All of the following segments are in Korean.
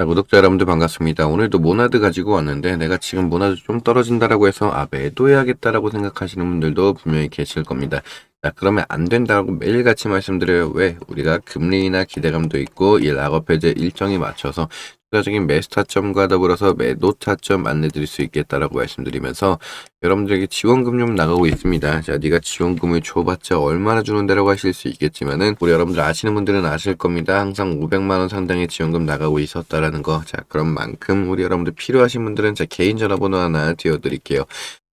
자, 구독자 여러분들 반갑습니다. 오늘도 모나드 가지고 왔는데 내가 지금 모나드 좀 떨어진다라고 해서 아 매도해야겠다라고 생각하시는 분들도 분명히 계실 겁니다. 자, 그러면 안 된다고 매일같이 말씀드려요. 왜? 우리가 금리나 기대감도 있고 이 락업 해제 일정에 맞춰서 추가적인 매수 타점과 더불어서 매도 타점 안내 드릴 수 있겠다라고 말씀드리면서 여러분들에게 지원금 좀 나가고 있습니다. 자, 네가 지원금을 줘봤자 얼마나 주는데라고 하실 수 있겠지만은 우리 여러분들 아시는 분들은 아실 겁니다. 항상 500만 원 상당의 지원금 나가고 있었다라는 거. 자, 그런 만큼 우리 여러분들 필요하신 분들은 제 개인 전화번호 하나 띄워드릴게요.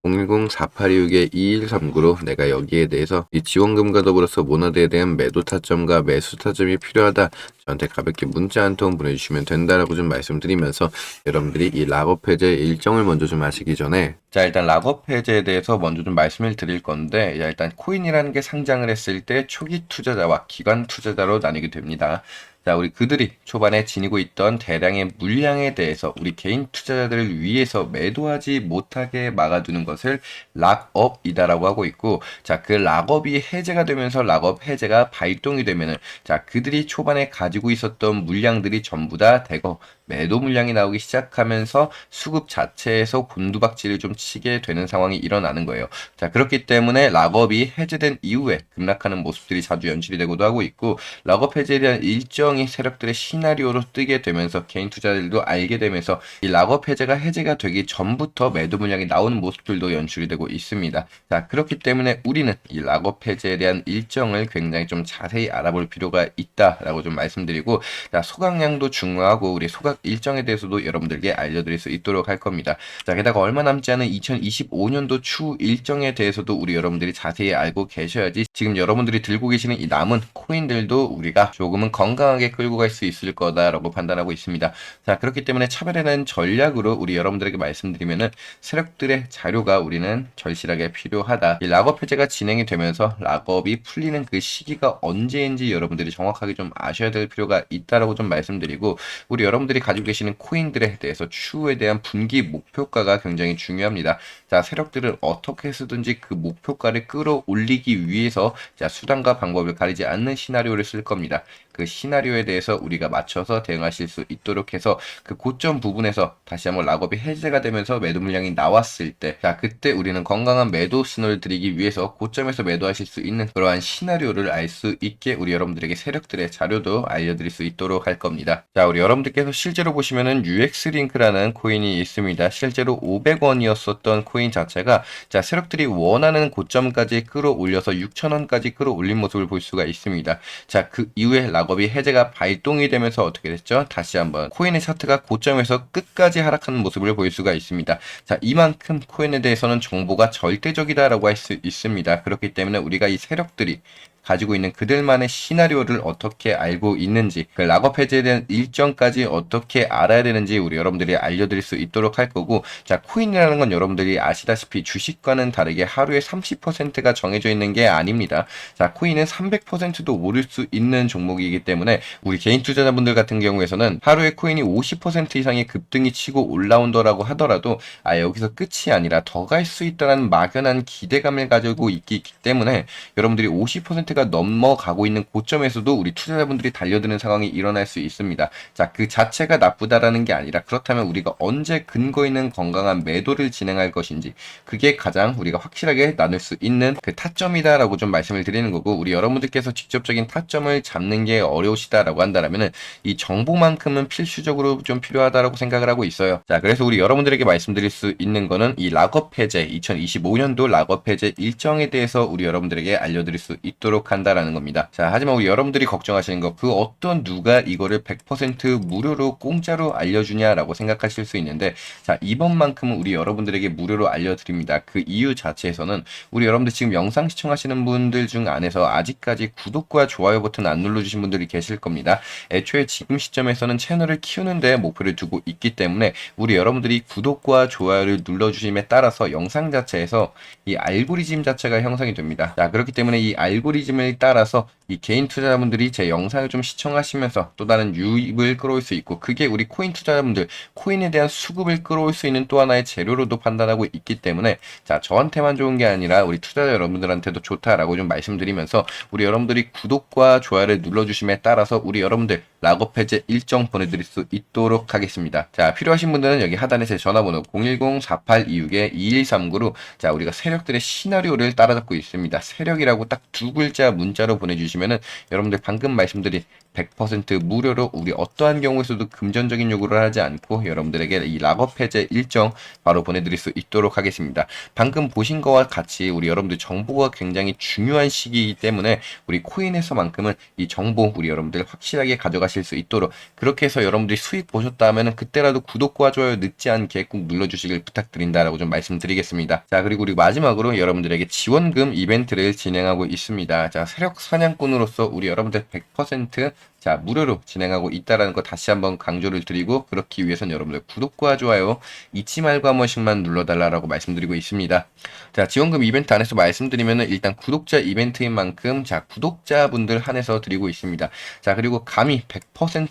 010-4826-2139로 내가 여기에 대해서 이 지원금과 더불어서 모너드에 대한 매도 타점과 매수 타점이 필요하다. 저한테 가볍게 문자 한 통 보내주시면 된다라고 좀 말씀드리면서 여러분들이 이 락업 해제 일정을 먼저 좀 아시기 전에 자 일단 락업 해제에 대해서 먼저 좀 말씀을 드릴 건데 야, 일단 코인이라는 게 상장을 했을 때 초기 투자자와 기관 투자자로 나뉘게 됩니다. 자, 우리 그들이 초반에 지니고 있던 대량의 물량에 대해서 우리 개인 투자자들을 위해서 매도하지 못하게 막아두는 것을 락업이다라고 하고 있고, 자, 그 락업이 해제가 되면서 락업 해제가 발동이 되면은, 자, 그들이 초반에 가지고 있었던 물량들이 전부 다 대거 매도 물량이 나오기 시작하면서 수급 자체에서 곤두박질을 좀 치게 되는 상황이 일어나는 거예요. 자, 그렇기 때문에 락업이 해제된 이후에 급락하는 모습들이 자주 연출이 되고도 하고 있고, 락업 해제에 대한 일정 이 세력들의 시나리오로 뜨게 되면서 개인 투자들도 알게 되면서 이 락업 해제가 해제가 되기 전부터 매도 물량이 나오는 모습들도 연출이 되고 있습니다. 자, 그렇기 때문에 우리는 이 락업 해제에 대한 일정을 굉장히 좀 자세히 알아볼 필요가 있다라고 좀 말씀드리고, 자, 소각량도 중요하고 우리 소각 일정에 대해서도 여러분들께 알려드릴 수 있도록 할 겁니다. 자, 게다가 얼마 남지 않은 2025년도 추 일정에 대해서도 우리 여러분들이 자세히 알고 계셔야지 지금 여러분들이 들고 계시는 이 남은 코인들도 우리가 조금은 건강하게 끌고 갈 수 있을 거다라고 판단하고 있습니다. 자, 그렇기 때문에 차별화된 전략으로 우리 여러분들에게 말씀드리면은 세력들의 자료가 우리는 절실하게 필요하다. 이 락업 해제가 진행이 되면서 락업이 풀리는 그 시기가 언제인지 여러분들이 정확하게 좀 아셔야 될 필요가 있다라고 좀 말씀드리고 우리 여러분들이 가지고 계시는 코인들에 대해서 추후에 대한 분기 목표가가 굉장히 중요합니다. 자, 세력들을 어떻게 해서든지 그 목표가를 끌어올리기 위해서 자, 수단과 방법을 가리지 않는 시나리오를 쓸 겁니다. 그 시나리오 에 대해서 우리가 맞춰서 대응하실 수 있도록 해서 그 고점 부분에서 다시 한번 락업이 해제가 되면서 매도 물량이 나왔을 때, 자, 그때 우리는 건강한 매도 신호를 드리기 위해서 고점에서 매도하실 수 있는 그러한 시나리오를 알 수 있게 우리 여러분들에게 세력들의 자료도 알려드릴 수 있도록 할 겁니다. 자, 우리 여러분들께서 실제로 보시면은 UX링크라는 코인이 있습니다. 실제로 500원이었었던 코인 자체가 자, 세력들이 원하는 고점까지 끌어올려서 6,000원까지 끌어올린 모습을 볼 수가 있습니다. 자, 그 이후에 락업이 해제가 발동이 되면서 어떻게 됐죠? 다시 한번 코인의 차트가 고점에서 끝까지 하락하는 모습을 볼 수가 있습니다. 자, 이만큼 코인에 대해서는 정보가 절대적이다라고 할 수 있습니다. 그렇기 때문에 우리가 이 세력들이 가지고 있는 그들만의 시나리오를 어떻게 알고 있는지, 그 락업 해제에 대한 일정까지 어떻게 알아야 되는지 우리 여러분들이 알려드릴 수 있도록 할 거고, 자, 코인이라는 건 여러분들이 아시다시피 주식과는 다르게 하루에 30%가 정해져 있는 게 아닙니다. 자, 코인은 300%도 오를 수 있는 종목이기 때문에 우리 개인 투자자분들 같은 경우에서는 하루에 코인이 50% 이상의 급등이 치고 올라온다라고 하더라도 아, 여기서 끝이 아니라 더 갈 수 있다는 막연한 기대감을 가지고 있기 때문에 여러분들이 50%가 넘어가고 있는 고점에서도 우리 투자자분들이 달려드는 상황이 일어날 수 있습니다. 자, 그 자체가 나쁘다라는 게 아니라 그렇다면 우리가 언제 근거 있는 건강한 매도를 진행할 것인지 그게 가장 우리가 확실하게 나눌 수 있는 그 타점이다라고 좀 말씀을 드리는 거고 우리 여러분들께서 직접적인 타점을 잡는 게 어려우시다라고 한다면은 이 정보만큼은 필수적으로 좀 필요하다라고 생각을 하고 있어요. 자, 그래서 우리 여러분들에게 말씀드릴 수 있는 거는 이 락업 해제 2025년도 락업 해제 일정에 대해서 우리 여러분들에게 알려드릴 수 있 도록 한다라는 겁니다. 자, 하지만 우리 여러분들이 걱정하시는 거그 어떤 누가 이거를 100% 무료로 공짜로 알려주냐라고 생각하실 수 있는데 자, 이번만큼은 우리 여러분들에게 무료로 알려드립니다. 그 이유 자체에서는 우리 여러분들 지금 영상 시청하시는 분들 중 안에서 아직까지 구독과 좋아요 버튼 안 눌러주신 분들이 계실 겁니다. 애초에 지금 시점에서는 채널을 키우는데 목표를 두고 있기 때문에 우리 여러분들이 구독과 좋아요를 눌러주심에 따라서 영상 자체에서 이 알고리즘 자체가 형성이 됩니다. 자, 그렇기 때문에 이 알고리즘 을 따라서 이 개인 투자자분들이 제 영상을 좀 시청하시면서 또 다른 유입을 끌어올 수 있고 그게 우리 코인 투자자분들 코인에 대한 수급을 끌어올 수 있는 또 하나의 재료로도 판단하고 있기 때문에 자 저한테만 좋은 게 아니라 우리 투자자 여러분들한테도 좋다라고 좀 말씀드리면서 우리 여러분들이 구독과 좋아요를 눌러주심에 따라서 우리 여러분들 락업 해제 일정 보내드릴 수 있도록 하겠습니다. 자, 필요하신 분들은 여기 하단에 제 전화번호 010-4826-2139로 자, 우리가 세력들의 시나리오를 따라잡고 있습니다. 세력이라고 딱 두 글자 문자로 보내주시면은 여러분들 방금 말씀드린 100% 무료로 우리 어떠한 경우에서도 금전적인 요구를 하지 않고 여러분들에게 이 락업 해제 일정 바로 보내드릴 수 있도록 하겠습니다. 방금 보신 거와 같이 우리 여러분들 정보가 굉장히 중요한 시기이기 때문에 우리 코인에서만큼은 이 정보 우리 여러분들 확실하게 가져가 실 수 있도록 그렇게 해서 여러분들이 수익 보셨다 하면은 그때라도 구독과 좋아요 늦지 않게 꼭 눌러주시길 부탁드린다라고 좀 말씀드리겠습니다. 자 그리고 우리 마지막으로 여러분들에게 지원금 이벤트를 진행하고 있습니다. 자 세력 사냥꾼으로서 우리 여러분들 100% 자, 무료로 진행하고 있다라는 거 다시 한번 강조를 드리고 그렇기 위해선 여러분들 구독과 좋아요 잊지 말고 한 번씩만 눌러달라고 말씀드리고 있습니다. 자, 지원금 이벤트 안에서 말씀드리면은 일단 구독자 이벤트인 만큼 자, 구독자분들 한해서 드리고 있습니다. 자, 그리고 감히 100%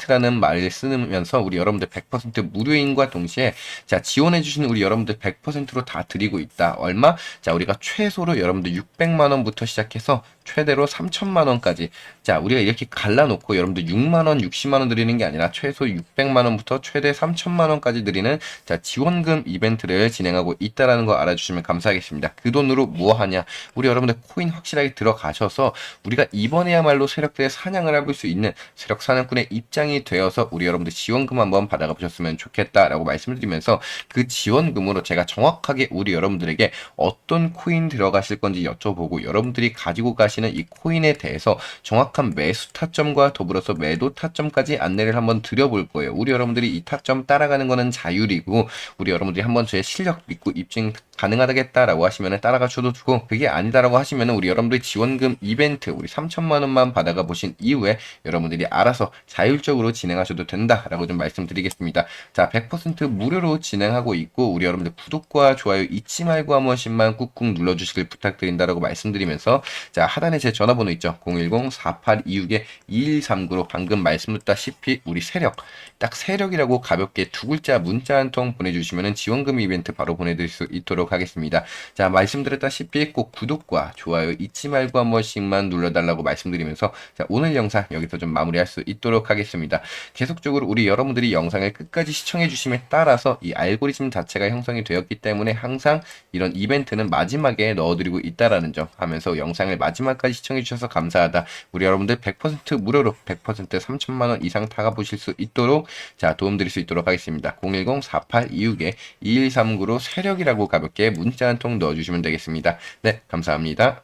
라는 말을 쓰면서 우리 여러분들 100% 무료인과 동시에 자, 지원해주시는 우리 여러분들 100%로 다 드리고 있다. 얼마? 자, 우리가 최소로 여러분들 600만 원부터 시작해서 최대로 3천만 원까지 자, 우리가 이렇게 갈라놓고 여러분들 6만 원, 60만 원 드리는 게 아니라 최소 600만 원부터 최대 3천만 원까지 드리는 자, 지원금 이벤트를 진행하고 있다라는 거 알아주시면 감사하겠습니다. 그 돈으로 뭐 하냐? 우리 여러분들 코인 확실하게 들어가셔서 우리가 이번에야말로 세력들의 사냥을 해볼 수 있는 세력 사냥꾼의 입장이 되어서 우리 여러분들 지원금 한번 받아가 보셨으면 좋겠다라고 말씀을 드리면서 그 지원금으로 제가 정확하게 우리 여러분들에게 어떤 코인 들어가실 건지 여쭤보고 여러분들이 가지고 가 시는 이 코인에 대해서 정확한 매수 타점과 더불어서 매도 타점까지 안내를 한번 드려볼 거예요. 우리 여러분들이 이 타점 따라가는 거는 자율이고 우리 여러분들이 한번 제 실력 믿고 입증 가능하다겠다라고 하시면 따라가 줘도 주고 그게 아니다라고 하시면 우리 여러분들이 지원금 이벤트 우리 3천만 원만 받아가 보신 이후에 여러분들이 알아서 자율적으로 진행하셔도 된다라고 좀 말씀드리겠습니다. 자, 100% 무료로 진행하고 있고 우리 여러분들 구독과 좋아요 잊지 말고 한 번씩만 꾹꾹 눌러주시길 부탁드린다라고 말씀드리면서 자 하 단에 제 전화번호 있죠 010-4826-2139로 방금 말씀드렸다시피 우리 세력 딱 세력이라고 가볍게 두 글자 문자 한 통 보내주시면 지원금 이벤트 바로 보내드릴 수 있도록 하겠습니다. 자 말씀드렸다시피 꼭 구독과 좋아요 잊지 말고 한 번씩만 눌러달라고 말씀드리면서 자 오늘 영상 여기서 좀 마무리할 수 있도록 하겠습니다. 계속적으로 우리 여러분들이 영상을 끝까지 시청해 주심에 따라서 이 알고리즘 자체가 형성이 되었기 때문에 항상 이런 이벤트는 마지막에 넣어드리고 있다라는 점 하면서 영상을 마지막 까지 시청해 주셔서 감사하다. 우리 여러분들 100% 무료로 100% 3천만 원 이상 타가 보실 수 있도록 자 도움드릴 수 있도록 하겠습니다. 010-4826-2139로 세력이라고 가볍게 문자 한 통 넣어주시면 되겠습니다. 네 감사합니다.